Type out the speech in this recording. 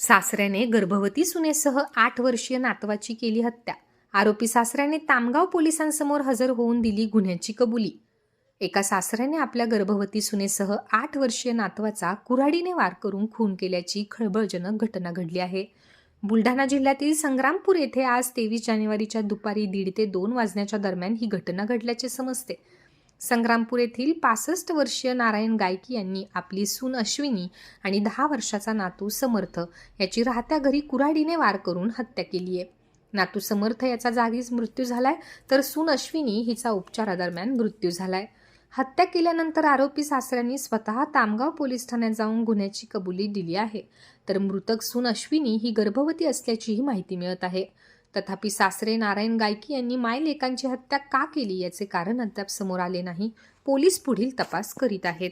सासऱ्याने गर्भवती सुनेसह आठ वर्षीय नातवाची केली हत्या. आरोपी सासऱ्याने तामगाव पोलिसांसमोर हजर होऊन दिली गुन्ह्याची कबुली. एका सासऱ्याने आपल्या गर्भवती सुनेसह आठ वर्षीय नातवाचा कुऱ्हाडीने वार करून खून केल्याची खळबळजनक घटना घडली आहे. बुलढाणा जिल्ह्यातील संग्रामपूर येथे आज तेवीस जानेवारीच्या दुपारी दीड ते दोन वाजण्याच्या दरम्यान ही घटना घडल्याचे समजते. संग्रामपूर येथील पासष्ट वर्षीय नारायण गायकी यांनी आपली सून अश्विनी आणि दहा वर्षाचा नातू समर्थ याची राहत्या घरी कुऱ्हाडीने वार करून हत्या केली आहे. नातू समर्थ याचा जागीच मृत्यू झालाय तर सून अश्विनी हिचा उपचारादरम्यान मृत्यू झालाय. हत्या केल्यानंतर आरोपी सासऱ्यांनी स्वतः तामगाव पोलीस ठाण्यात जाऊन गुन्ह्याची कबुली दिली आहे. तर मृतक सून अश्विनी ही गर्भवती असल्याचीही माहिती मिळत आहे. तथापि सासरे नारायण गायकी यांनी मायलेकांची हत्या का केली याचे कारण अद्याप समोर आले नाही. पोलीस पुढील तपास करीत आहेत.